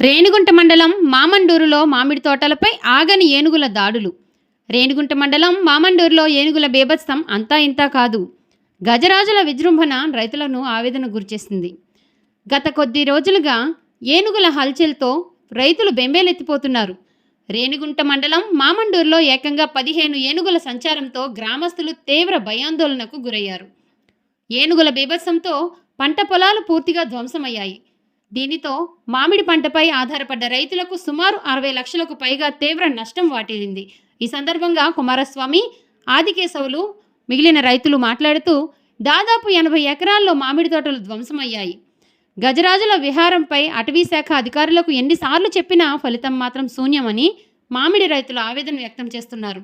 రేణిగుంట మండలం మామండూరులో మామిడి తోటలపై ఆగని ఏనుగుల దాడులు. రేణిగుంట మండలం మామండూరులో ఏనుగుల బేభత్సం అంతా ఇంతా కాదు. గజరాజుల విజృంభణ రైతులను ఆవేదన గురిచేసింది. గత కొద్ది రోజులుగా ఏనుగుల హల్చల్తో రైతులు బెంబేలెత్తిపోతున్నారు. రేణిగుంట మండలం మామండూరులో ఏకంగా పదిహేను ఏనుగుల సంచారంతో గ్రామస్తులు తీవ్ర భయాందోళనకు గురయ్యారు. ఏనుగుల బీభత్సంతో పంట పొలాలు పూర్తిగా ధ్వంసమయ్యాయి. దీనితో మామిడి పంటపై ఆధారపడ్డ రైతులకు సుమారు అరవై లక్షలకు పైగా తీవ్ర నష్టం వాటిల్లింది. ఈ సందర్భంగా కుమారస్వామి ఆదికేశవులు మిగిలిన రైతులు మాట్లాడుతూ దాదాపు ఎనభై ఎకరాల్లో మామిడి తోటలు ధ్వంసమయ్యాయి. గజరాజుల విహారంపై అటవీ శాఖ అధికారులకు ఎన్నిసార్లు చెప్పినా ఫలితం మాత్రం శూన్యమని మామిడి రైతులు ఆవేదన వ్యక్తం చేస్తున్నారు.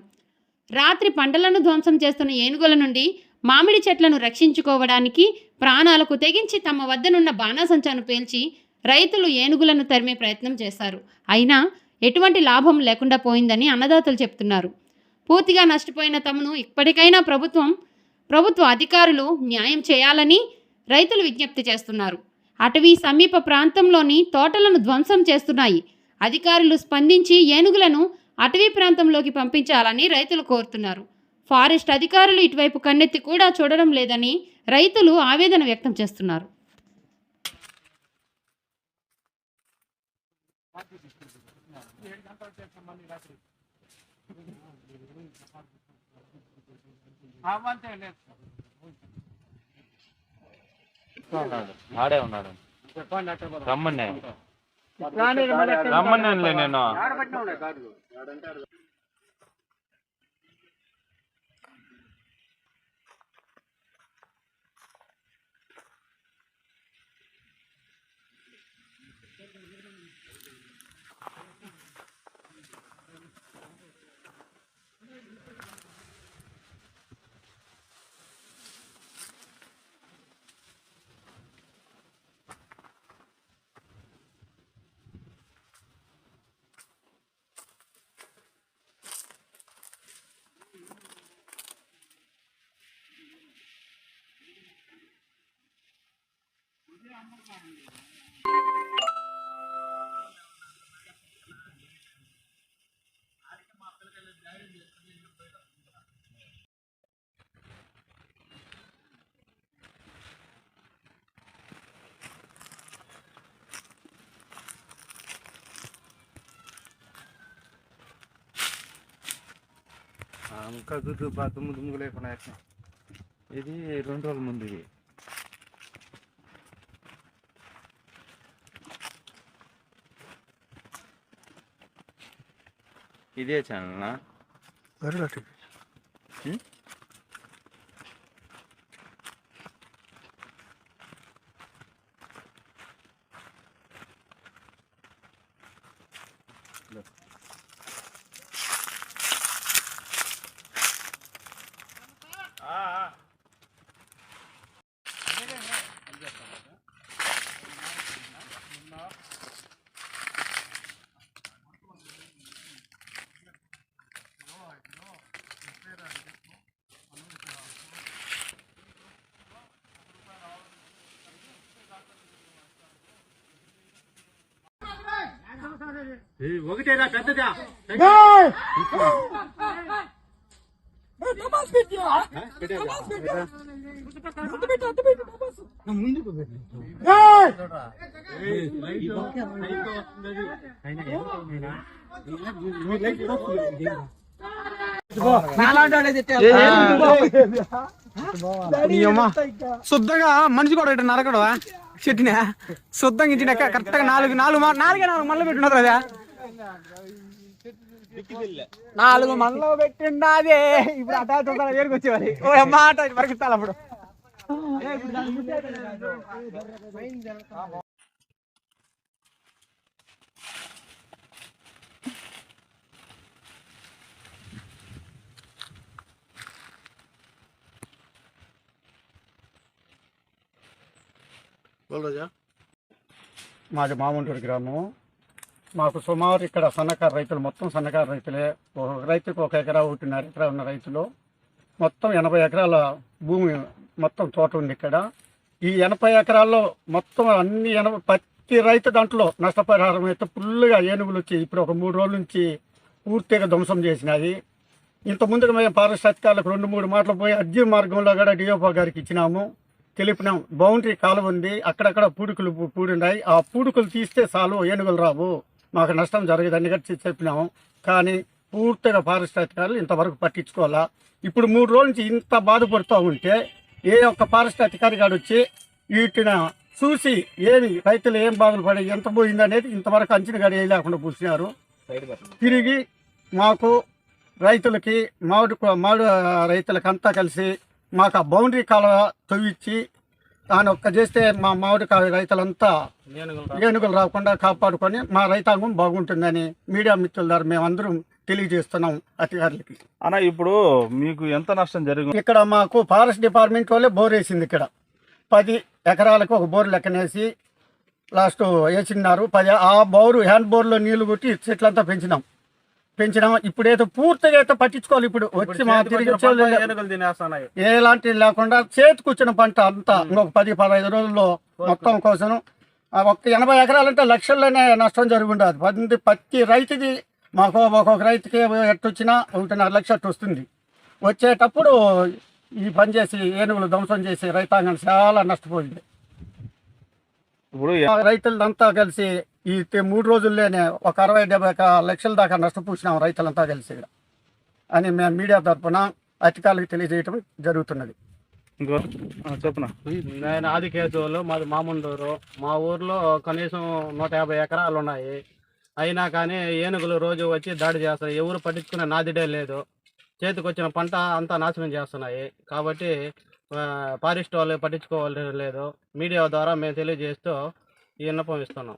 రాత్రి పంటలను ధ్వంసం చేస్తున్న ఏనుగుల నుండి మామిడి చెట్లను రక్షించుకోవడానికి ప్రాణాలకు తెగించి తమ వద్దనున్న బాణాసంచాను పేల్చి రైతులు ఏనుగులను తరిమే ప్రయత్నం చేశారు. అయినా ఎటువంటి లాభం లేకుండా పోయిందని అన్నదాతలు చెప్తున్నారు. పూర్తిగా నష్టపోయిన తమను ఇప్పటికైనా ప్రభుత్వం ప్రభుత్వ అధికారులు న్యాయం చేయాలని రైతులు విజ్ఞప్తి చేస్తున్నారు. అటవీ సమీప ప్రాంతంలోని తోటలను ధ్వంసం చేస్తున్నాయి. అధికారులు స్పందించి ఏనుగులను అటవీ ప్రాంతంలోకి పంపించాలని రైతులు కోరుతున్నారు. ఫారెస్ట్ అధికారులు ఇటువైపు కన్నెత్తి కూడా చూడడం లేదని రైతులు ఆవేదన వ్యక్తం చేస్తున్నారు. ఆడే ఉన్నాడు. రమ్మన్నా రమ్మన్నానులే నేను. ఇంకా దుడ్డు బా దుమ్ము దుమ్ము లేకుండా ఇది రెండు రోజుల ముందు ఇది. ఇదే ఛానల్నా గరుడ టీవీ ఒకటేనా పెద్దదా? ముందుకు శుద్ధంగా మనిషి కూడా నరకడవా? చెట్టునే శుద్ధంగా ఇచ్చినాక కరెక్ట్ గా నాలుగు నాలుగు మా- నాలుగే నాలుగు మళ్ళీ పెట్టినది కదా నాలుగు మళ్ళీ పెట్టిండాదే ఇప్పుడు అటా చూడాలి ఏరుకు వచ్చేవారి ఓ అమ్మ అట వరకిస్తాను మాది మామంటూరు గ్రామం. మాకు సుమారు ఇక్కడ సన్నకారు రైతులు మొత్తం సన్నకారు రైతులే. ఒక రైతుకు ఒక ఎకరా ఒకటిన్నర ఎకరా ఉన్న రైతులు. మొత్తం ఎనభై ఎకరాల భూమి మొత్తం తోట ఉంది ఇక్కడ. ఈ ఎనభై ఎకరాల్లో మొత్తం అన్ని ఎనభై ప్రతి రైతు దాంట్లో నష్టపరిహారం అయితే ఫుల్గా ఏనుగులు వచ్చి ఇప్పుడు ఒక మూడు రోజుల నుంచి పూర్తిగా ధ్వంసం చేసినాయి. ఇంత ముందుగా మేము పారిశ్రామికాలకు రెండు మూడు మాటలు పోయి అర్జీ మార్గంలో కూడా డిఓపో గారికి ఇచ్చినాము. తెలిపినాం. బౌండరీ కాలువ ఉంది. అక్కడక్కడ పూడుకులు పూడున్నాయి. ఆ పూడుకులు తీస్తే చాలు ఏనుగులు రావు. మాకు నష్టం జరగదని గట్టి చెప్పినాము. కానీ పూర్తిగా ఫారెస్ట్ అధికారులు ఇంతవరకు పట్టించుకోవాలా? ఇప్పుడు మూడు రోజుల నుంచి ఇంత బాధపడుతూ ఉంటే ఏ ఒక్క ఫారెస్ట్ అధికారి గారు వచ్చి వీటిని చూసి ఏమి రైతులు ఏం బాధలు పడి ఎంత పోయింది అనేది ఇంతవరకు అంచిన గడి లేకుండా పూసినారు తిరిగి మాకు రైతులకి మామిడి కూ- మామిడి కలిసి మాకు ఆ బౌండరీ కాలువ తవ్విచ్చి దాని ఒక్క చేస్తే మా మామిడికాయ రైతులంతా ఏనుగులు రాకుండా కాపాడుకొని మా రైతాంగం బాగుంటుందని మీడియా మిత్రుల ద్వారా మేమందరం తెలియజేస్తున్నాం అధికారులకి. అన్న ఇప్పుడు మీకు ఎంత నష్టం జరిగింది? ఇక్కడ మాకు ఫారెస్ట్ డిపార్ట్మెంట్ వాళ్ళే బోర్ వేసింది ఇక్కడ. పది ఎకరాలకు ఒక బోర్ లెక్కనేసి లాస్ట్ వేసినారు పది ఆ బోరు హ్యాండ్ బోర్లో నీళ్ళు కొట్టి చెట్లంతా పెంచినాం. పెంచినాం ఇప్పుడైతే పూర్తిగా అయితే పట్టించుకోవాలి. ఇప్పుడు వచ్చి మా తిరిగి ఎలాంటి లేకుండా చేతికి వచ్చిన పంట అంతా ఇంకొక పది పదహైదు రోజుల్లో మొత్తం కోసం ఆ ఒక్క ఎనభై ఎకరాలంటే లక్షల్లోనే నష్టం జరిగి ఉండదు పది ప్రతి రైతుది మాకు ఒక్కొక్క రైతుకి ఎట్టు వచ్చినా ఒకటిన్నర లక్ష అట్టు వస్తుంది. వచ్చేటప్పుడు ఈ పని చేసి ఏనుగులు ధ్వంసం చేసి రైతాంగం చాలా నష్టపోయింది. ఇప్పుడు రైతులంతా కలిసి ఈ మూడు రోజుల్లోనే ఒక అరవై డెబ్బై ఒక లక్షల దాకా నష్టపోసినాం రైతులంతా కలిసి ఇక్కడ. అని మేము మీడియా తరఫున అధికారులకు తెలియజేయటం జరుగుతున్నది. చెప్పునా? నేను ఆది కేశవులు మాది మాముండూరు మా ఊర్లో కనీసం నూట యాభై ఎకరాలు ఉన్నాయి. అయినా కానీ ఏనుగులు రోజు వచ్చి దాడి చేస్తాయి. ఎవరు పట్టించుకునే నాదిడే లేదు. చేతికి వచ్చిన పంట అంతా నాశనం చేస్తున్నాయి. కాబట్టి ఫారెస్ట్ వాళ్ళు పట్టించుకోవాలి లేదు. మీడియా ద్వారా మేము తెలియజేస్తూ ఈ విన్నపం ఇస్తున్నాం.